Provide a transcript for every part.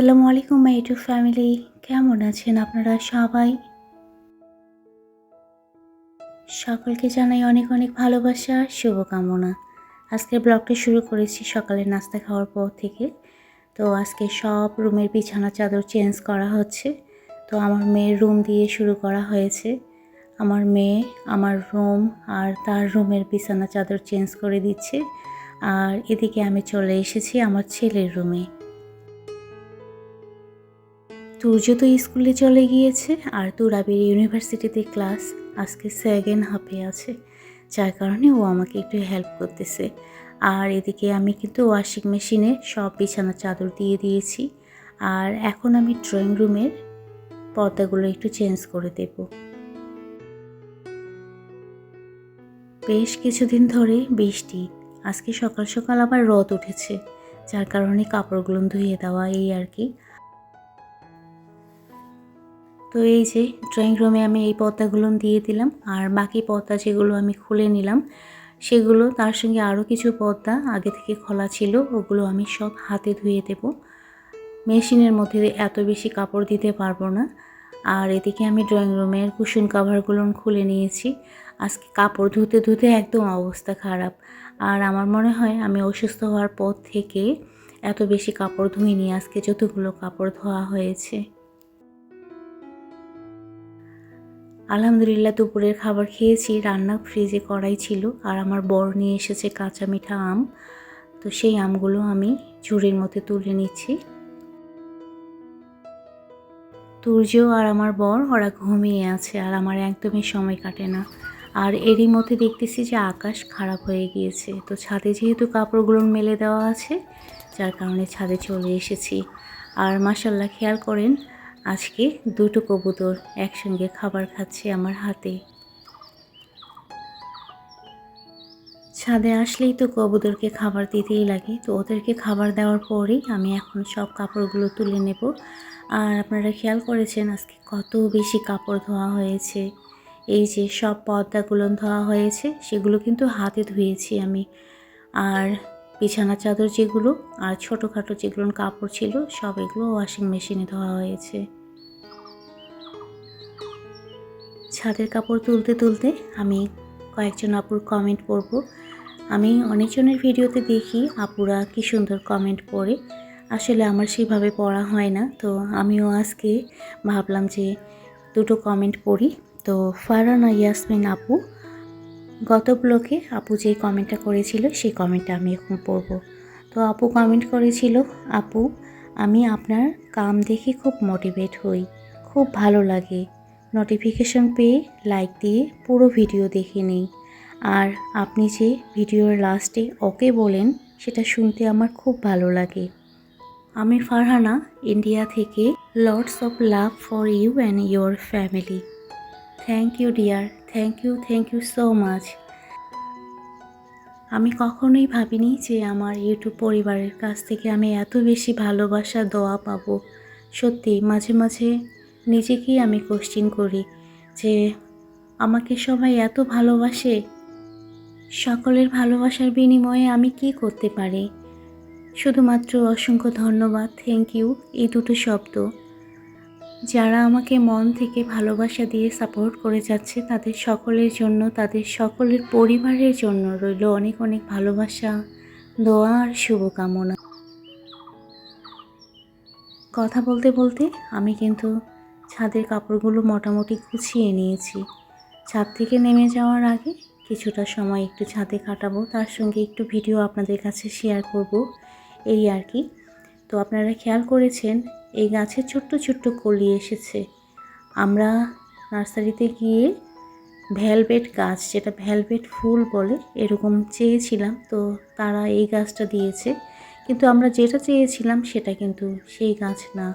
আসসালামু আলাইকুম মাই to family কেমন আছেন আপনারা সবাই? সকলকে জানাই অনেক অনেক ভালোবাসা, শুভকামনা। আজকে ব্লগটি শুরু করেছি সকালে নাস্তা খাওয়ার পর থেকে। তো আজকে সব রুমের বিছানা চাদর চেঞ্জ করা হচ্ছে। তো আমার মেয়ের রুম দিয়ে শুরু করা হয়েছে। আমার মেয়ে আমার রুম আর তার রুমের বিছানা চাদর চেঞ্জ করে দিচ্ছে। আর এদিকে আমি চলে এসেছি আমার ছেলের রুমে। তুর্য তো স্কুলে চলে গিয়েছে আর তুরাবির ইউনিভার্সিটিতে ক্লাস আজকে সেকেন্ড হাফে আছে, যার কারণে ও আমাকে একটু হেল্প করতেছে। আর এদিকে আমি কিন্তু ওয়াশিং মেশিনে সব বিছানা চাদর দিয়ে দিয়েছি, আর এখন আমি ড্রয়িং রুমের পর্দাগুলো একটু চেঞ্জ করে দেব। বেশ কিছুদিন ধরে বৃষ্টি, আজকে সকাল সকাল আবার রদ উঠেছে, যার কারণে কাপড়গুলো ধুয়ে দেওয়া এই আর কি। তো এই যে ড্রয়িং রুমে আমি এই পর্দাগুলো দিয়ে দিলাম, আর বাকি পর্দা যেগুলো আমি খুলে নিলাম, সেগুলো তার সঙ্গে আরও কিছু পর্দা আগে থেকে খোলা ছিল, ওগুলো আমি সব হাতে ধুয়ে দেব। মেশিনের মধ্যে এত বেশি কাপড় দিতে পারব না। আর এদিকে আমি ড্রয়িং রুমের কুশন কাভারগুলো খুলে নিয়েছি। আজকে কাপড় ধুতে ধুতে একদম অবস্থা খারাপ। আর আমার মনে হয় আমি অসুস্থ হওয়ার পর থেকে এত বেশি কাপড় ধুইনি, আজকে যতগুলো কাপড় ধোয়া হয়েছে। আলহামদুলিল্লাহ দুপুরের খাবার খেয়েছি, রান্না ফ্রিজে কড়াই ছিল আর আমার বর নিয়ে এসেছে কাঁচা মিঠা আম। তো সেই আমগুলো আমি ঝুড়ির মধ্যে তুলে নিচ্ছি। তুর্য আর আমার বর, ওরা ঘুমিয়ে আছে আর আমার একদমই সময় কাটে না। আর এরই মধ্যে দেখতেছি যে আকাশ খারাপ হয়ে গিয়েছে। তো ছাদে যেহেতু কাপড়গুলো মেলে দেওয়া আছে, যার কারণে ছাদে চলে এসেছি। আর মাসাল্লাহ খেয়াল করেন আজকে দুটো কবুতর একসঙ্গে খাবার খাচ্ছে আমার হাতে। ছাদে আসলেই তো কবুতরকে খাবার দিতেই লাগে, তো ওদেরকে খাবার দেওয়ার পরেই আমি এখন সব কাপড়গুলো তুলে নেব। আর আপনারা খেয়াল করেছেন আজকে কত বেশি কাপড় ধোয়া হয়েছে? এই যে সব পর্দাগুলো ধোয়া হয়েছে, সেগুলো কিন্তু হাতে ধুয়েছি আমি। আর বিছানা চাদর যেগুলো আর ছোটোখাটো যেগুলো কাপড় ছিল, সব এগুলো ওয়াশিং মেশিনে ধোয়া হয়েছে। ছাদের কাপড় তুলতে তুলতে আমি কয়েকজন আপুর কমেন্ট পড়ব। আমি অনেকজনের ভিডিওতে দেখি আপুরা কি সুন্দর কমেন্ট পড়ে। আসলে আমার সেভাবে পড়া হয় না, তো আমিও আজকে ভাবলাম যে দুটো কমেন্ট পড়ি। তো ফারানা ইয়াসমিন আপু গত ব্লকে আপু যে কমেন্টটা করেছিল, সেই কমেন্টটা আমি এখন পড়ব। তো আপু কমেন্ট করেছিল, আপু, আমি আপনার কাম দেখে খুব মোটিভেট হই, খুব ভালো লাগে। নোটিফিকেশন পেয়ে লাইক দিয়ে পুরো ভিডিও দেখে নিই। আর আপনি যে ভিডিওর লাস্টে ওকে বলেন, সেটা শুনতে আমার খুব ভালো লাগে। আমি ফারহানা ইন্ডিয়া থেকে lots of love for you and your family thank you dear thank you thank you so much আমি কখনোই ভাবিনি যে আমার ইউটিউব পরিবারের কাছ থেকে আমি এত বেশি ভালোবাসা, দোয়া পাবো। সত্যি, মাঝে মাঝে নিজেকেই আমি কোশ্চিন করি যে, আমাকে সবাই এত ভালোবাসে? সকলের ভালোবাসার বিনিময়ে আমি কি করতে পারি? শুধুমাত্র অসংখ্য ধন্যবাদ থ্যাংক ইউ এই দুটো শব্দ। যারা আমাকে মন থেকে ভালোবাসা দিয়ে সাপোর্ট করে যাচ্ছে, তাদের সকলের জন্য, তাদের সকলের পরিবারের জন্য রইল অনেক অনেক ভালোবাসা, দোয়া আর শুভকামনা। কথা বলতে বলতে আমি কিন্তু ছাদের কাপড়গুলো মোটামুটি গুছিয়ে নিয়েছি। ছাদ থেকে নেমে যাওয়ার আগে কিছুটা সময় একটু ছাদে কাটাবো, তার সঙ্গে একটু ভিডিও আপনাদের কাছে শেয়ার করব, এই আর কি। তো আপনারা খেয়াল করেছেন এই গাছের ছোট্ট ছোট্ট কলি এসেছে। আমরা নার্সারিতে গিয়ে ভ্যালভেট গাছ, যেটা ভ্যালভেট ফুল বলে, এরকম চেয়েছিলাম। তো তারা এই গাছটা দিয়েছে। কিন্তু আমরা যেটা চেয়েছিলাম সেটা কিন্তু সেই গাছ না।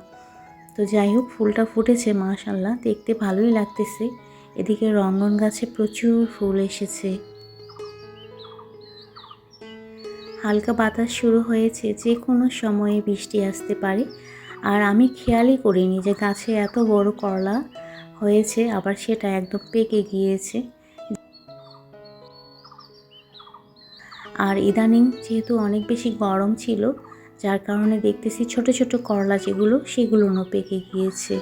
তো যাই হোক, ফুলটা ফুটেছে মাশাল্লাহ দেখতে ভালোই লাগতেছে। এদিকে রঙ্গন গাছে প্রচুর ফুল এসেছে। হালকা বাতাস শুরু হয়েছে। যে কোনো সময়ে বৃষ্টি আসতে পারে। আর আমি খেয়ালই করিনি যে গাছে এত বড় করলা হয়েছে, আবার সেটা একদম পেকে গিয়েছে। আর ইদানিং যেহেতু অনেক বেশি গরম ছিল, যার কারণে দেখতেছি ছোট ছোট করলা যেগুলো সেগুলোও পেকে গিয়েছে।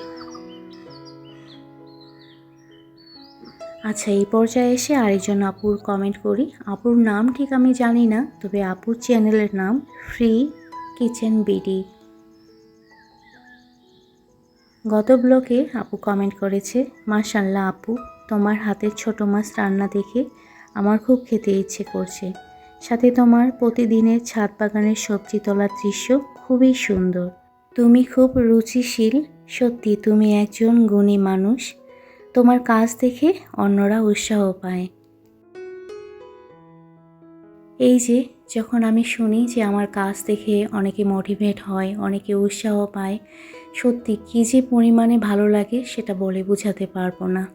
আচ্ছা এই পর্যায়ে এসে আরেকজন আপুর কমেন্ট করি। আপুর নাম ঠিক আমি জানি না, তবে আপুর চ্যানেলের নাম ফ্রি কিচেন বিডি গত ব্লকে আপু কমেন্ট করেছে মাশাল্লাহ আপু, তোমার হাতের ছোট মাছ রান্না দেখে আমার খুব খেতে ইচ্ছে করছে। সাথে তোমার প্রতিদিনের ছাদ বাগানের সবজি তোলার দৃশ্য খুবই সুন্দর। তুমি খুব রুচিশীল, সত্যি তুমি একজন গুণী মানুষ। তোমার কাজ দেখে অন্যরা উৎসাহ পায়। এই যে যখন আমি শুনি যে আমার কাজ দেখে অনেকে মোটিভেট হয়, অনেকে উৎসাহ পায়, সত্যি কী যে পরিমাণে ভালো লাগে সেটা বলে বোঝাতে পারব না।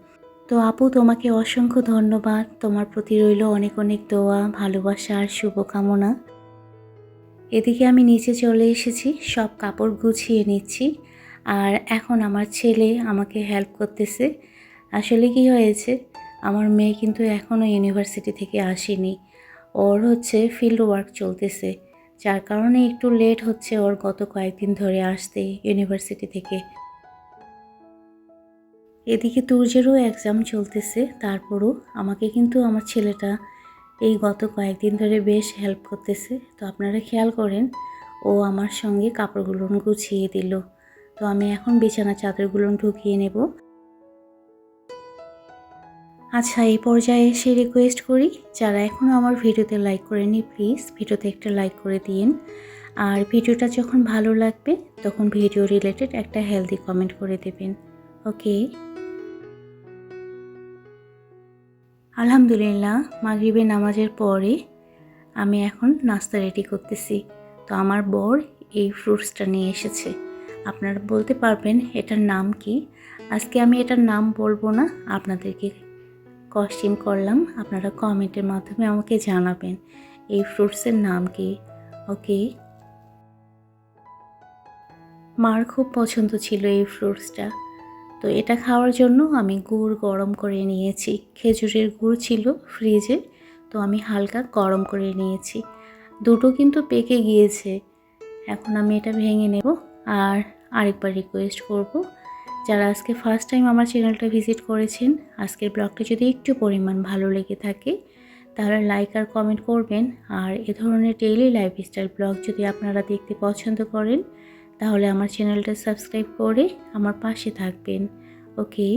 তো আপু, তোমাকে অসংখ্য ধন্যবাদ। তোমার প্রতি রইল অনেক অনেক দোয়া, ভালোবাসা আর শুভকামনা। এদিকে আমি নিচে চলে এসেছি, সব কাপড় গুছিয়ে নিচ্ছি। আর এখন আমার ছেলে আমাকে হেল্প করতেছে। আসলে কি হয়েছে? আমার মেয়ে কিন্তু এখনও ইউনিভার্সিটি থেকে আসেনি। ওর হচ্ছে ফিল্ড ওয়ার্ক চলতেছে, যার কারণে একটু লেট হচ্ছে ওর গত কয়েকদিন ধরে আসতে ইউনিভার্সিটি থেকে। এদিকে তুর্যেরও এক্সাম চলতেছে, তারপরও আমাকে কিন্তু আমার ছেলেটা এই গত কয়েকদিন ধরে বেশ হেল্প করতেছে। তো আপনারা খেয়াল করেন, ও আমার সঙ্গে কাপড়গুলো গুছিয়ে দিল। তো আমি এখন বিছানা চাদরগুলো ঢুকিয়ে নেব। আচ্ছা এই পর্যায়ে এসে রিকোয়েস্ট করি, যারা এখনও আমার ভিডিওতে লাইক করেনি প্লিজ ভিডিওতে একটা লাইক করে দিন আর ভিডিওটা যখন ভালো লাগবে, তখন ভিডিও রিলেটেড একটা হেলদি কমেন্ট করে দেবেন। ওকে আলহামদুলিল্লাহ মাগরিবে নামাজের পরে আমি এখন নাস্তা রেডি করতেছি। তো আমার বর এই ফ্রুটসটা নিয়ে এসেছে। আপনারা বলতে পারবেন এটার নাম কি? আজকে আমি এটার নাম বলব না, আপনাদেরকে কস্টিম করলাম, আপনারা কমেন্টের মাধ্যমে আমাকে জানাবেন। এই ফ্রুটসের নাম কি? ওকে। মার খুব পছন্দ ছিল এই ফ্রুটসটা। তো এটা খাওয়ার জন্য আমি গুড় গরম করে নিয়েছি। খেজুরের গুড় ছিল ফ্রিজে, তো আমি হালকা গরম করে নিয়েছি। দুটো কিন্তু পেকে গিয়েছে। এখন আমি এটা ভেঙে নেব আর আরেকবার রিকোয়েস্ট করব। যারা আজকে ফার্স্ট টাইম আমার চ্যানেলটা ভিজিট করেছেন, আজকের ব্লগটা যদি একটু পরিমাণ ভালো লেগে থাকে, তাহলে লাইক আর কমেন্ট করবেন। আর এ ধরনের ডেইলি লাইফস্টাইল ব্লগ যদি আপনারা দেখতে পছন্দ করেন, তাহলে আমার চ্যানেলটা সাবস্ক্রাইব করে আমার পাশে থাকবেন। Okay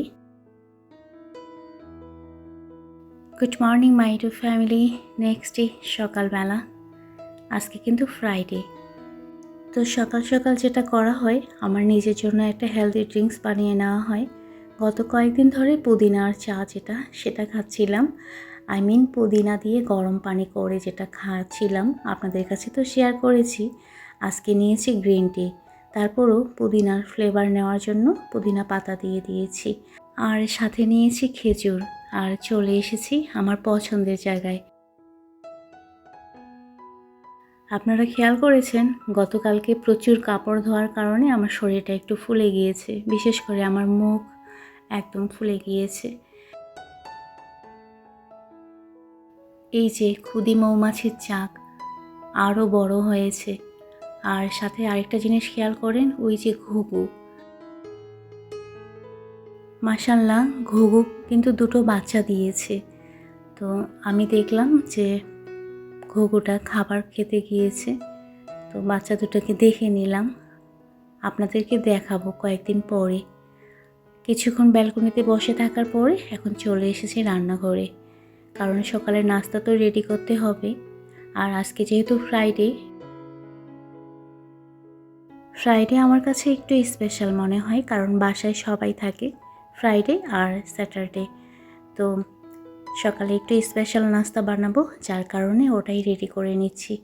good morning my to family next day সকালবেলা। আজকে কিন্তু ফ্রাইডে তো সকাল সকাল যেটা করা হয়, আমার নিজের জন্য একটা হেলদি ড্রিঙ্কস বানিয়ে নেওয়া হয়। গত কয়েকদিন ধরে পুদিনার চা যেটা, সেটা খাচ্ছিলাম। আই মিন পুদিনা দিয়ে গরম পানি করে যেটা খাচ্ছিলাম, আপনাদের কাছে তো শেয়ার করেছি। আজকে নিয়েছি গ্রিন টি তারপরও পুদিনার ফ্লেভার নেওয়ার জন্য পুদিনা পাতা দিয়ে দিয়েছি। আর সাথে নিয়েছি খেজুর, আর চলে এসেছি আমার পছন্দের জায়গায়। আপনারা খেয়াল করেছেন, গতকালকে প্রচুর কাপড় ধোয়ার কারণে আমার শরীরটা একটু ফুলে গিয়েছে, বিশেষ করে আমার মুখ একদম ফুলে গিয়েছে। এই যে ক্ষুদি মৌমাছির চাক আরও বড় হয়েছে। আর সাথে আরেকটা জিনিস খেয়াল করেন, ওই যে ঘুঘু। মাসাল্লাহ ঘুঘু কিন্তু দুটো বাচ্চা দিয়েছে। তো আমি দেখলাম যে ঘুঘুটা খাবার খেতে গিয়েছে। তো বাচ্চা দুটোকে দেখে নিলাম। আপনাদেরকে দেখাবো কয়েকদিন পরে। কিছুক্ষণ ব্যালকনিতে বসে থাকার পরে এখন চলে এসেছি রান্নাঘরে। কারণ সকালে নাস্তা তো রেডি করতে হবে। আর আজকে যেহেতু ফ্রাইডে ফ্রাইডে আমার কাছে একটু স্পেশাল মনে হয়। কারণ বাসায় সবাই থাকে ফ্রাইডে আর স্যাটারডে তো সকালে একটু স্পেশাল নাস্তা বানাবো, যার কারণে ওটাই রেডি করে নিচ্ছি।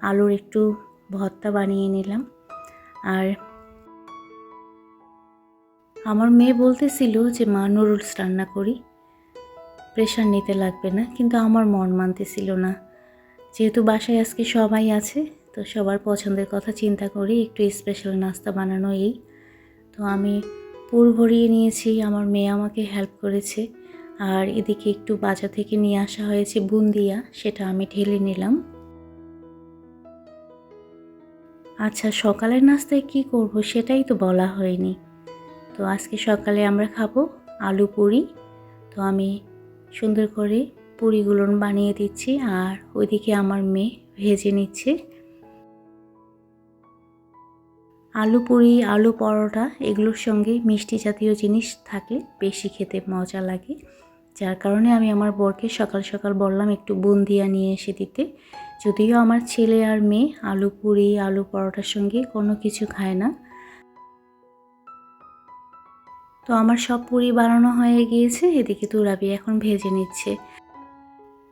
আলুর একটু ভর্তা বানিয়ে নিলাম। আর আমার মেয়ে বলতেছিল যে, মা নুডলস রান্না করি। প্রেশার নিতে লাগবে না। কিন্তু আমার মন মানতেছিল না। যেহেতু বাসায় আজকে সবাই আছে, তো সবার পছন্দের কথা চিন্তা করি একটু স্পেশাল নাস্তা বানানো এই। তো আমি পুর ভরিয়ে নিয়েছি। আমার মেয়ে আমাকে হেল্প করেছে। আর এদিকে একটু বাজার থেকে নিয়ে আসা হয়েছে বুন্দিয়া, সেটা আমি ঢেলে নিলাম। আচ্ছা সকালের নাস্তায় কি করব সেটাই তো বলা হয়নি। তো আজকে সকালে আমরা খাব আলু পুরি। তো আমি সুন্দর করে পুরিগুলো বানিয়ে দিচ্ছি, আর ওইদিকে আমার মেয়ে ভেজে নিচ্ছে। আলু পুরি, আলু পরোটা, এগুলোর সঙ্গে মিষ্টি জাতীয় জিনিস থাকলে বেশি খেতে মজা লাগে। যার কারণে আমি আমার বরকে সকাল সকাল বললাম একটু বুন্দিয়া নিয়ে এসে দিতে। যদিও আমার ছেলে আর মেয়ে আলু পুরি, আলু পরোটার সঙ্গে কোনো কিছু খায় না। তো আমার সব পুরি বানানো হয়ে গিয়েছে, এদিকে তুরাবি এখন ভেজে নিচ্ছে।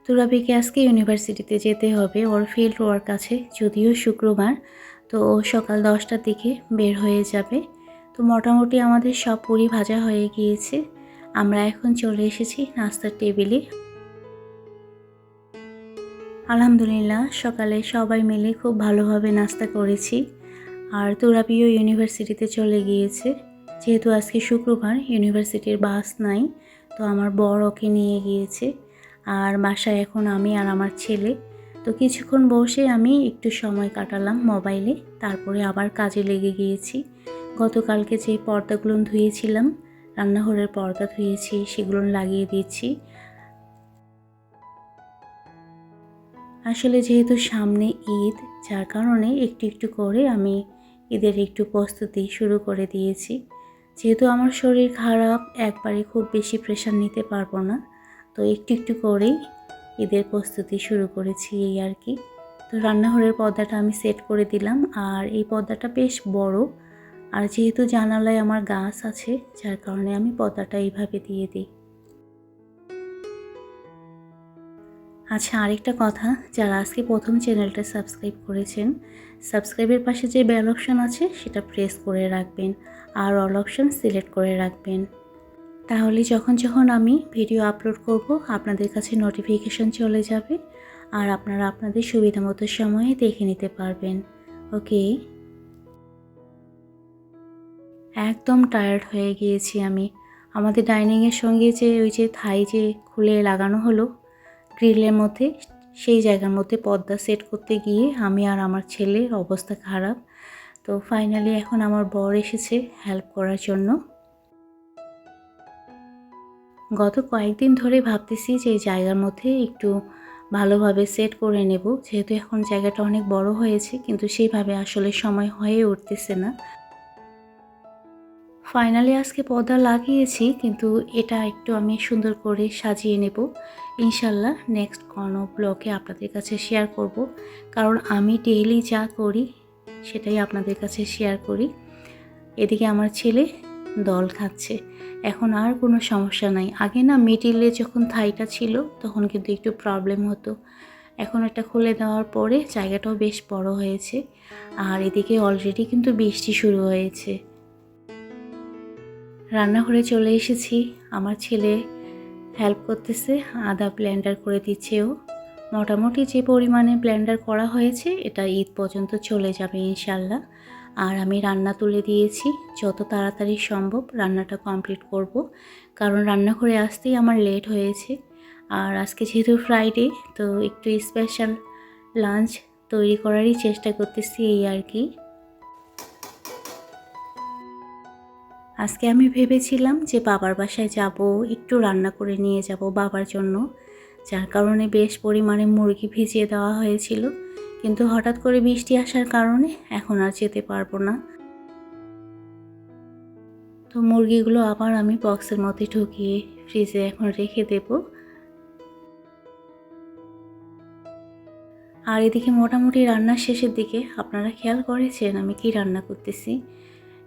তুরাবিকে আজকে ইউনিভার্সিটিতে যেতে হবে, ওর ফিল্ড ওয়ার্ক আছে, যদিও শুক্রবার, তো ও সকাল দশটার দিকে বের হয়ে যাবে। তো মোটামুটি আমাদের সব পুরি ভাজা হয়ে গিয়েছে। আমরা এখন চলে এসেছি নাস্তার টেবিলে। আলহামদুলিল্লাহ, সকালে সবাই মিলে খুব ভালোভাবে নাস্তা করেছি। আর তুরাবিও ইউনিভার্সিটিতে চলে গিয়েছে। যেহেতু আজকে শুক্রবার, ইউনিভার্সিটির বাস নাই, তো আমার বর ওকে নিয়ে গিয়েছে। আর বাসায় এখন আমি আর আমার ছেলে। তো কিছুক্ষণ বসে আমি একটু সময় কাটালাম মোবাইলে। তারপরে আবার কাজে লেগে গিয়েছি। গতকালকে যে পর্দাগুলো ধুয়েছিলাম রান্নাঘরের পর্দা ধুয়েছি, সেগুলো লাগিয়ে দিয়েছি। আসলে যেহেতু সামনে ঈদ, যার কারণে একটু একটু করে আমি ঈদের একটু প্রস্তুতি শুরু করে দিয়েছি। যেহেতু আমার শরীর খারাপ, একবারে খুব বেশি প্রেশার নিতে পারব না, তো একটু একটু করেই ঈদের প্রস্তুতি শুরু করেছি এই আর কি। তো রান্নাঘরের পর্দাটা আমি সেট করে দিলাম, আর এই পর্দাটা বেশ বড় আর যেহেতু জানালায় আমার গাছ আছে, যার কারণে আমি পর্দাটা এইভাবে দিয়ে দিই। আচ্ছা আরেকটা কথা, যারা আজকে প্রথম চ্যানেলটা সাবস্ক্রাইব করেছেন, সাবস্ক্রাইবের পাশে যে বেল অপশান আছে, সেটা প্রেস করে রাখবেন আর অল অপশান সিলেক্ট করে রাখবেন। তাহলে যখন যখন আমি ভিডিও আপলোড করব, আপনাদের কাছে নোটিফিকেশন চলে যাবে আর আপনারা আপনাদের সুবিধা মতো সময়ে দেখে নিতে পারবেন। ওকে? একদম টায়ার্ড হয়ে গিয়েছি আমি। আমাদের ডাইনিংয়ের সঙ্গে যে ওই যে থাই যে খুলে লাগানো হলো গ্রিলের মধ্যে, সেই জায়গার মধ্যে পর্দা সেট করতে গিয়ে আমি আর আমার ছেলের অবস্থা খারাপ। তো ফাইনালি এখন আমার বর এসেছে হেল্প করার জন্য। গত কয়েকদিন ধরে ভাবতেছি যে এই জায়গার মধ্যে একটু ভালোভাবে সেট করে নেব। যেহেতু এখন জায়গাটা অনেক বড় হয়েছে, কিন্তু সেইভাবে আসলে সময় হয়ে উঠতেছে না। ফাইনালি আজকে পর্দা লাগিয়েছি, কিন্তু এটা একটু আমি সুন্দর করে সাজিয়ে নেব। ইনশাল্লাহ নেক্সট কোনো ব্লগে আপনাদের কাছে শেয়ার করব। কারণ আমি ডেইলি যা করি, সেটাই আপনাদের কাছে শেয়ার করি। এদিকে আমার ছেলে দল খাচ্ছে। এখন আর কোনো সমস্যা নাই। আগে না মিডিলে যখন থাইটা ছিল, তখন কিন্তু একটু প্রবলেম হতো। এখন এটা খুলে দেওয়ার পরে জায়গাটাও বেশ বড় হয়েছে। আর এদিকে অলরেডি কিন্তু বৃষ্টি শুরু হয়েছে। রান্নাঘরে চলে এসেছি। আমার ছেলে হেল্প করতেছে, আদা ব্লেন্ডার করে দিচ্ছে ও। মোটামুটি যে পরিমাণে ব্লেন্ডার করা হয়েছে, এটা ঈদ পর্যন্ত চলে যাবে ইনশাল্লাহ আর আমি রান্না তুলে দিয়েছি, যত তাড়াতাড়ি সম্ভব রান্নাটা কমপ্লিট করব। কারণ রান্নাঘরে আসতেই আমার লেট হয়েছে। আর আজকে যেহেতু ফ্রাইডে তো একটু স্পেশাল লাঞ্চ তৈরি করারই চেষ্টা করতেছি এই আর কি। আজকে আমি ভেবেছিলাম যে বাবার বাসায় যাব, একটু রান্না করে নিয়ে যাব বাবার জন্য, যার কারণে বেশ পরিমাণে মুরগি ভিজিয়ে দেওয়া হয়েছিল। কিন্তু হঠাৎ করে বৃষ্টি আসার কারণে এখন আর যেতে পারব না। তো মুরগিগুলো আবার আমি বক্সের মধ্যে ঢুকিয়ে ফ্রিজে এখন রেখে দেব। আর এদিকে মোটামুটি রান্নার শেষের দিকে আপনারা খেয়াল করেছেন আমি কি রান্না করতেছি।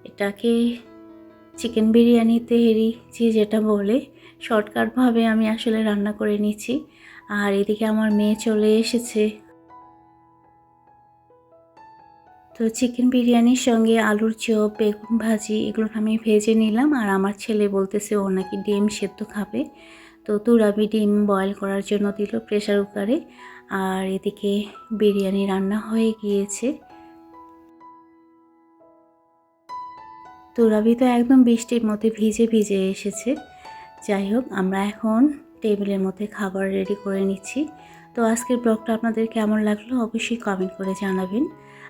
এটাকে চিকেন বিরিয়ানি, তেহেরি, যে যেটা বলে, শর্টকাটভাবে আমি আসলে রান্না করে নিচ্ছি। আর এদিকে আমার মেয়ে চলে এসেছে। তো চিকেন বিরিয়ানির সঙ্গে আলুর চপ, বেগুন ভাজি, এগুলো আমি ভেজে নিলাম। আর আমার ছেলে বলতেছে, ও নাকি ডিম সেদ্ধ খাবে। তো তুরাবি ডিম বয়েল করার জন্য দিল প্রেশার কুকারে আর এদিকে বিরিয়ানি রান্না হয়ে গিয়েছে। তুরাবি তো একদম বৃষ্টির মধ্যে ভিজে ভিজে এসেছে। যাই হোক, আমরা এখন টেবিলের মধ্যে খাবার রেডি করে নিচ্ছি। তো আজকের ব্লগটা আপনাদের কেমন লাগল অবশ্যই কমেন্ট করে জানাবেন।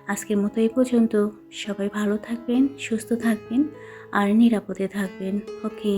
আজকের মতো এই পর্যন্ত। সবাই ভালো থাকবেন, সুস্থ থাকবেন আর নিরাপদে থাকবেন। ওকে।